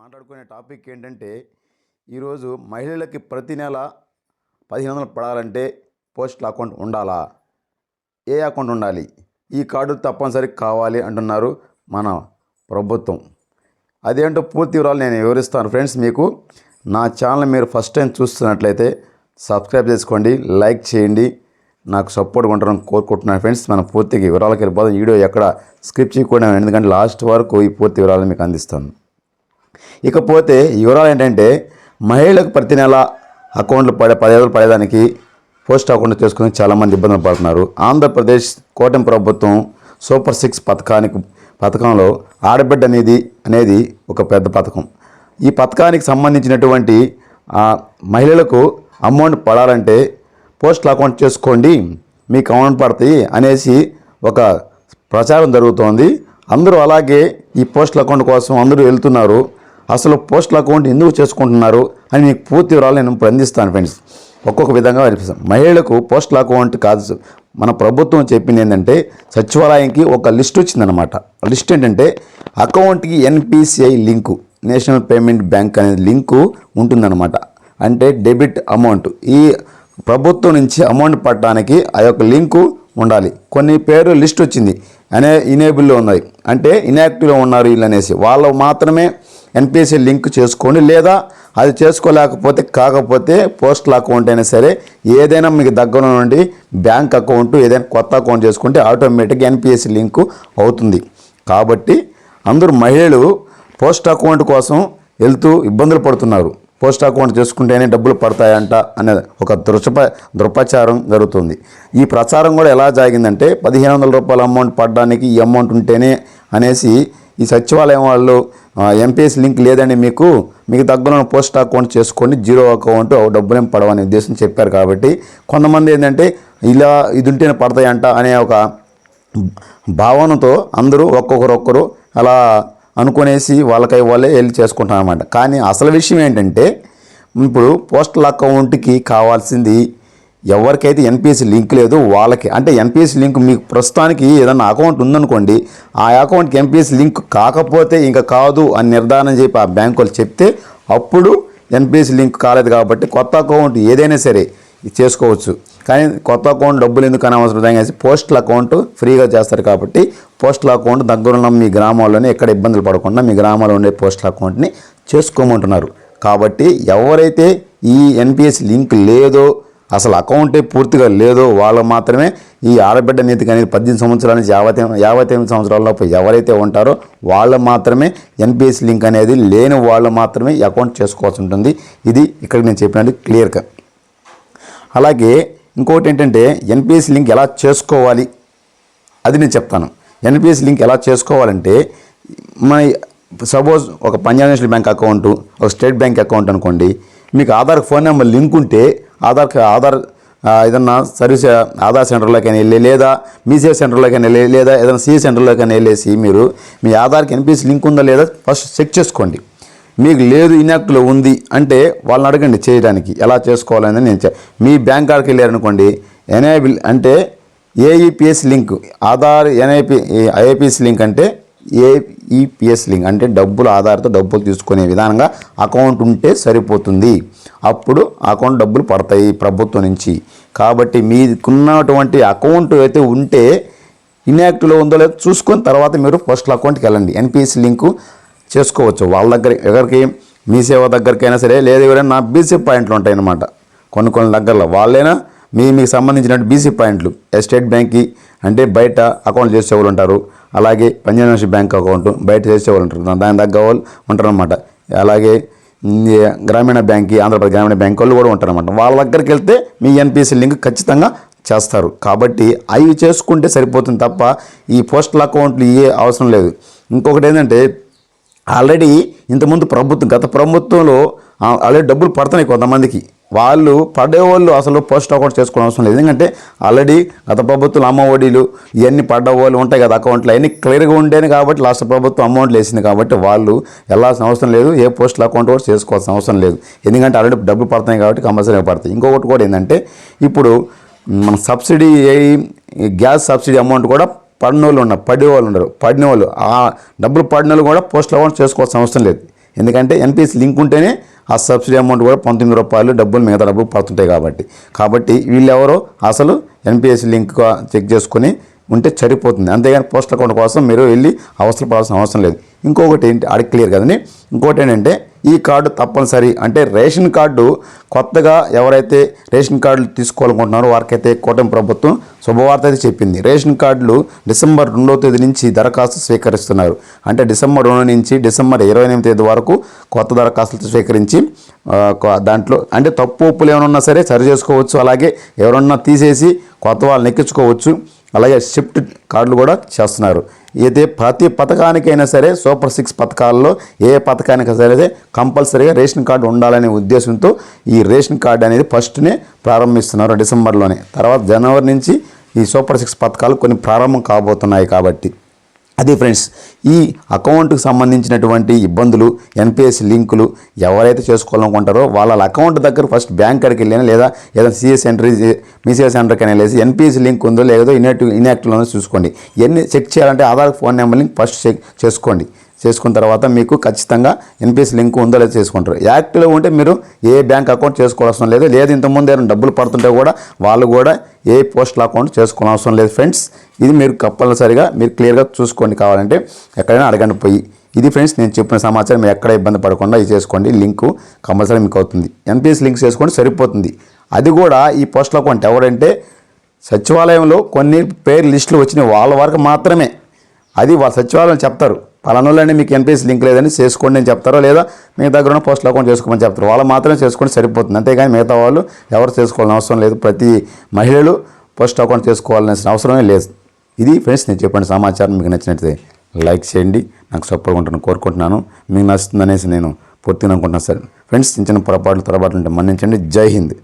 మాట్లాడుకునే టాపిక్ ఏంటంటే ఈరోజు మహిళలకి ప్రతి నెల పదిహేను వందలు పడాలంటే పోస్టల్ అకౌంట్ ఉండాలా? ఏ అకౌంట్ ఉండాలి? ఈ కార్డు తప్పనిసరి కావాలి అంటున్నారు మన ప్రభుత్వం. అదేంటో పూర్తి వివరాలు నేను వివరిస్తాను. ఫ్రెండ్స్ మీకు నా ఛానల్ మీరు ఫస్ట్ టైం చూస్తున్నట్లయితే సబ్స్క్రైబ్ చేసుకోండి లైక్ చేయండి. నాకు సపోర్ట్ ఉండడం కోరుకుంటున్నాను. ఫ్రెండ్స్ మనం పూర్తిగా వివరాలకు వెళ్ళిపోదాం. వీడియో ఎక్కడ స్క్రిప్ట్ చేయకుండా ఎందుకంటే లాస్ట్ వరకు ఈ పూర్తి వివరాలు మీకు అందిస్తాను. ఇకపోతే వివరాలు ఏంటంటే మహిళలకు ప్రతి నెల అకౌంట్లు పడే పదివేలు పడేదానికి పోస్ట్ అకౌంట్ చేసుకుని చాలామంది ఇబ్బందులు పడుతున్నారు. ఆంధ్రప్రదేశ్ కూటమి ప్రభుత్వం సూపర్ సిక్స్ పథకానికి పథకంలో ఆడబిడ్డ అనేది అనేది ఒక పెద్ద పథకం. ఈ పథకానికి సంబంధించినటువంటి మహిళలకు అమౌంట్ పడాలంటే పోస్టల్ అకౌంట్ చేసుకోండి మీకు అమౌంట్ పడతాయి అనేసి ఒక ప్రచారం జరుగుతోంది. అందరూ అలాగే ఈ పోస్టల్ అకౌంట్ కోసం అందరూ వెళ్తున్నారు. అసలు పోస్టల్ అకౌంట్ ఎందుకు చేసుకుంటున్నారు అని మీకు పూర్తి వివరాలు నేను ఇప్పుడు అందిస్తాను ఫ్రెండ్స్. ఒక్కొక్క విధంగా అనిపిస్తాను మహిళలకు పోస్టల్ అకౌంట్ కాదు మన ప్రభుత్వం చెప్పింది ఏంటంటే సచివాలయంకి ఒక లిస్ట్ వచ్చిందనమాట లిస్ట్ ఏంటంటే అకౌంట్కి NPCI link national payment bank అనే లింకు ఉంటుందన్నమాట. అంటే డెబిట్ అమౌంట్. ఈ ప్రభుత్వం నుంచి అమౌంట్ పట్టడానికి ఆ యొక్క లింకు ఉండాలి. కొన్ని పేరు లిస్ట్ వచ్చింది. అనే ఇనేబుల్లో ఉన్నాయి. అంటే ఇన్యాక్టివ్లో ఉన్నారు వీళ్ళు అనేసి వాళ్ళు మాత్రమే ఎన్పిఎస్సి లింక్ చేసుకోండి. లేదా అది చేసుకోలేకపోతే కాకపోతే పోస్టల్ అకౌంట్ అయినా సరే ఏదైనా మీకు దగ్గర నుండి బ్యాంక్ అకౌంట్ ఏదైనా కొత్త అకౌంట్ చేసుకుంటే ఆటోమేటిక్గా ఎన్పిఎస్సి లింకు అవుతుంది. కాబట్టి అందరూ మహిళలు పోస్ట్ అకౌంట్ కోసం వెళ్తూ ఇబ్బందులు పడుతున్నారు. పోస్ట్ అకౌంట్ చేసుకుంటేనే డబ్బులు పడతాయంట అనే ఒక దృశప దృపచారం జరుగుతుంది. ఈ ప్రచారం కూడా ఎలా జరిగిందంటే పదిహేను వందల రూపాయల అమౌంట్ పడడానికి ఈ అమౌంట్ ఉంటేనే అనేసి ఈ సచివాలయం వాళ్ళు ఎంపీఎస్ లింక్ లేదని మీకు. మీకు దగ్గరలో పోస్ట్ అకౌంట్ చేసుకోండి జీరో అకౌంట్ డబ్బులేం పడవనే ఉద్దేశం చెప్పారు కాబట్టి కొంతమంది ఏంటంటే ఇలా ఇది ఉంటేనే పడతాయంట అనే ఒక భావనతో అందరూ ఒక్కొక్కరు ఒక్కరు అలా అనుకునేసి వాళ్ళకై వాళ్ళే వెళ్ళి చేసుకుంటారు అనమాట కానీ అసలు విషయం ఏంటంటే ఇప్పుడు పోస్టల్ అకౌంట్కి కావాల్సింది ఎవరికైతే ఎన్పిఎస్ లింక్ లేదు వాళ్ళకి అంటే ఎన్పిఎస్ లింక్ మీకు ప్రస్తుతానికి ఏదన్నా అకౌంట్ ఉందనుకోండి ఆ అకౌంట్కి ఎన్పిఎస్ లింక్ కాకపోతే ఇంకా కాదు అని నిర్ధారణ చెప్పి ఆ బ్యాంకు వాళ్ళు చెప్తే అప్పుడు ఎన్పిఎస్ లింక్ కాలేదు కాబట్టి కొత్త అకౌంట్ ఏదైనా సరే చేసుకోవచ్చు. కానీ కొత్త అకౌంట్ డబ్బులు ఎందుకు అనవసరం కానీ పోస్టల్ అకౌంట్ ఫ్రీగా చేస్తారు కాబట్టి పోస్టల్ అకౌంట్ దగ్గరున్న మీ గ్రామాల్లోనే ఎక్కడ ఇబ్బందులు పడకుండా మీ గ్రామాల్లో ఉండే పోస్టల్ అకౌంట్ని చేసుకోమంటున్నారు. కాబట్టి ఎవరైతే ఈ ఎన్పిఎస్ లింక్ లేదో అసలు అకౌంటే పూర్తిగా లేదో వాళ్ళు మాత్రమే ఈ ఆడబిడ్డ నీతికి అనేది పద్దెనిమిది సంవత్సరాల నుంచి యాభై యాభై తొమ్మిది సంవత్సరాలలోపు ఎవరైతే ఉంటారో వాళ్ళు మాత్రమే ఎన్పిఎస్ లింక్ అనేది లేని వాళ్ళు మాత్రమే అకౌంట్ చేసుకోవాల్సి ఉంటుంది. ఇది ఇక్కడ నేను చెప్పినట్టు క్లియర్గా. అలాగే ఇంకోటి ఏంటంటే ఎన్పిఎస్ లింక్ ఎలా చేసుకోవాలి? అది నేను చెప్తాను. ఎన్పిఎస్ లింక్ ఎలా చేసుకోవాలంటే మన సపోజ్ ఒక పంజాబ్ నేషనల్ బ్యాంక్ అకౌంట్ ఒక స్టేట్ బ్యాంక్ అకౌంట్ అనుకోండి. మీకు ఆధార్ ఫోన్ నెంబర్ లింక్ ఉంటే ఆధార్ ఆధార్ ఏదన్నా సర్వీస్ ఆధార్ సెంటర్లోకి వెళ్ళి లేదా మీ సేవ సెంటర్లోకి వెళ్ళి లేదా ఏదైనా సి సెంటర్లోకి వెళ్ళేసి మీరు మీ ఆధార్కి ఎన్పిఎస్ లింక్ ఉందా లేదా ఫస్ట్ చెక్ చేసుకోండి. మీకు లేదు ఇన్యాక్ట్లో ఉంది అంటే వాళ్ళని అడగండి చేయడానికి ఎలా చేసుకోవాలని నేను మీ బ్యాంక్ కార్డ్కి వెళ్ళారనుకోండి ఎన్ఐబిల్ అంటే AEPS link Aadhaar NIP IAPS link అంటే ఏఈపిఎస్ లింక్ అంటే డబ్బులు ఆధార్తో డబ్బులు తీసుకునే విధానంగా అకౌంట్ ఉంటే సరిపోతుంది. అప్పుడు అకౌంట్ డబ్బులు పడతాయి ప్రభుత్వం నుంచి. కాబట్టి మీకున్నటువంటి అకౌంట్ అయితే ఉంటే ఇన్యాక్టివ్లో ఉందో లేదో చూసుకొని తర్వాత మీరు పోస్టల్ అకౌంట్కి వెళ్ళండి. ఎన్పిఎస్ లింకు చేసుకోవచ్చు. వాళ్ళ దగ్గర ఎవరికి మీ సేవ దగ్గరికైనా సరే లేదా ఎవరైనా నా బీసీ పాయింట్లు ఉంటాయన్నమాట. కొన్ని కొన్ని దగ్గరలో వాళ్ళైనా మీ మీకు సంబంధించినటువంటి బీసీ పాయింట్లు స్టేట్ బ్యాంక్కి అంటే బయట అకౌంట్ చేసేవాళ్ళు ఉంటారు. అలాగే పంజాబ్ నేషనల్ బ్యాంక్ అకౌంట్ బయట చేసేవాళ్ళు ఉంటారు. దాని దగ్గర వాళ్ళు ఉంటారనమాట అలాగే గ్రామీణ బ్యాంక్ ఆంధ్రప్రదేశ్ గ్రామీణ బ్యాంక్ వాళ్ళు కూడా ఉంటారనమాట వాళ్ళ దగ్గరికి వెళ్తే మీ ఎన్పిఎస్సి లింక్ ఖచ్చితంగా చేస్తారు. కాబట్టి అవి చేసుకుంటే సరిపోతుంది తప్ప ఈ పోస్టల్ అకౌంట్లు ఏ అవసరం లేదు. ఇంకొకటి ఏంటంటే ఆల్రెడీ ఇంతకుముందు ప్రభుత్వం గత ప్రభుత్వంలో ఆల్రెడీ డబ్బులు పడుతున్నాయి కొంతమందికి. వాళ్ళు పడేవాళ్ళు అసలు పోస్ట్ అకౌంట్ చేసుకోవడం అవసరం లేదు. ఎందుకంటే ఆల్రెడీ గత ప్రభుత్వం అమ్మ ఒడిలు ఇవన్నీ పడ్డవాళ్ళు ఉంటాయి కదా అకౌంట్లు. అవన్నీ క్లియర్గా ఉండేది కాబట్టి లాస్ట్ ప్రభుత్వం అమౌంట్లు వేసింది కాబట్టి వాళ్ళు వెళ్ళాల్సిన అవసరం లేదు. ఏ పోస్టుల అకౌంట్ కూడా చేసుకోవాల్సిన అవసరం లేదు. ఎందుకంటే ఆల్రెడీ డబ్బులు పడతాయి కాబట్టి కంపల్సరీగా పడతాయి. ఇంకొకటి కూడా ఏంటంటే ఇప్పుడు మన సబ్సిడీ ఈ గ్యాస్ సబ్సిడీ అమౌంట్ కూడా పడిన వాళ్ళు ఉన్నారు పడేవాళ్ళు ఉన్నారు పడిన వాళ్ళు ఆ డబ్బులు పడిన వాళ్ళు కూడా పోస్టుల అకౌంట్ చేసుకోవాల్సిన అవసరం లేదు. ఎందుకంటే ఎన్పిఎస్ లింక్ ఉంటేనే ఆ సబ్సిడీ అమౌంట్ కూడా పంతొమ్మిది రూపాయలు డబ్బులు మిగతా డబ్బులు పడుతుంటాయి కాబట్టి. కాబట్టి వీళ్ళెవరో అసలు ఎన్పిఎస్ లింక్ చెక్ చేసుకొని ఉంటే సరిపోతుంది అంతేగాని పోస్ట్ అకౌంట్ కోసం మీరు వెళ్ళి అవసరం పడాల్సిన అవసరం లేదు. ఇంకొకటి ఏంటి? అది క్లియర్ కదండి. ఇంకోటి ఏంటంటే ఈ కార్డు తప్పనిసరి. అంటే రేషన్ కార్డు కొత్తగా ఎవరైతే రేషన్ కార్డులు తీసుకోవాలనుకుంటున్నారో వారికైతే కూటమి ప్రభుత్వం శుభవార్త అయితే చెప్పింది. రేషన్ కార్డులు డిసెంబర్ రెండవ తేదీ నుంచి దరఖాస్తు స్వీకరిస్తున్నారు. అంటే డిసెంబర్ రెండు నుంచి డిసెంబర్ ఇరవై ఎనిమిది తేదీ వరకు కొత్త దరఖాస్తులు స్వీకరించి దాంట్లో అంటే తప్పు ఒప్పులు ఏమైనా ఉన్నా సరే సరి చేసుకోవచ్చు. అలాగే ఎవరన్నా తీసేసి కొత్త వాళ్ళని ఎక్కించుకోవచ్చు. అలాగే షిఫ్ట్ కార్డులు కూడా చేస్తున్నారు. అయితే ప్రతి పథకానికైనా సరే సూపర్ సిక్స్ పథకాల్లో ఏ పథకానికైనా సరే కంపల్సరీగా రేషన్ కార్డు ఉండాలనే ఉద్దేశంతో ఈ రేషన్ కార్డు అనేది ఫస్ట్నే ప్రారంభిస్తున్నారు డిసెంబర్లోనే. తర్వాత జనవరి నుంచి ఈ సూపర్ సిక్స్ పథకాలు కొన్ని ప్రారంభం కాబోతున్నాయి కాబట్టి. అది ఫ్రెండ్స్ ఈ అకౌంట్కి సంబంధించినటువంటి ఇబ్బందులు ఎన్పిఎస్ లింకులు ఎవరైతే చేసుకోవాలనుకుంటారో వాళ్ళ అకౌంట్ దగ్గర ఫస్ట్ బ్యాంక్ కాడికి వెళ్ళినా లేదా ఏదైనా సిఎస్ సెంటర్ మీ సిఎస్ సెంటర్కి వెళ్ళేసి ఎన్పిఎస్ లింక్ ఉందో లేదో ఇన్యాక్టివ్ ఇన్యాక్టివ్లో చూసుకోండి. ఎన్ని చెక్ చేయాలంటే Aadhaar phone number link first check చేసుకోండి. చేసుకున్న తర్వాత మీకు ఖచ్చితంగా ఎన్పిఎస్ లింక్ ఉందో లేదో చేసుకుంటారు. యాక్టివ్లో ఉంటే మీరు ఏ బ్యాంక్ అకౌంట్ చేసుకోవాల్సిన లేదు. లేదు ఇంతకుముందు ఏమైనా డబ్బులు పడుతుంటే కూడా వాళ్ళు కూడా ఏ పోస్టల్ అకౌంట్ చేసుకోవాల్సిన అవసరం లేదు ఫ్రెండ్స్. ఇది మీరు కంపల్సరిగా మీరు క్లియర్గా చూసుకోండి. కావాలంటే ఎక్కడైనా అడగండి పోయి. ఇది ఫ్రెండ్స్ నేను చెప్పిన సమాచారం. మీరు ఎక్కడ ఇబ్బంది పడకుండా ఇది చేసుకోండి. లింకు కంపల్సరీ మీకు అవుతుంది. ఎన్పిఎస్ లింక్ చేసుకోండి సరిపోతుంది. అది కూడా ఈ పోస్టల్ అకౌంట్ ఎవరంటే సచివాలయంలో కొన్ని పేరు లిస్టులు వచ్చినాయి. వాళ్ళ వరకు మాత్రమే. అది వాళ్ళ సచివాలయం చెప్తారు. పలానోళ్ళని మీకు ఎన్పిఎస్ లింక్ లేదని చేసుకోండి అని చెప్తారో లేదా మీ దగ్గర ఉన్న పోస్టల్ అకౌంట్ చేసుకోమని చెప్తారు. వాళ్ళు మాత్రమే చేసుకుని సరిపోతుంది. అంతేగాని మిగతా వాళ్ళు ఎవరు చేసుకోవాలని అవసరం లేదు. ప్రతి మహిళలు పోస్ట్ అకౌంట్ చేసుకోవాలనే అవసరమే లేదు. ఇది ఫ్రెండ్స్ నేను చెప్పండి సమాచారం. మీకు నచ్చినట్లయితే లైక్ చేయండి. నాకు సపోర్ట్ ఉంటాను కోరుకుంటున్నాను. మీకు నచ్చుతుందనేసి నేను పూర్తిగా అనుకుంటున్నాను సార్. ఫ్రెండ్స్ చిన్న చిన్న పొరపాట్లు తొరపాట్లు ఉంటే మన్నించండి. జై హింద్.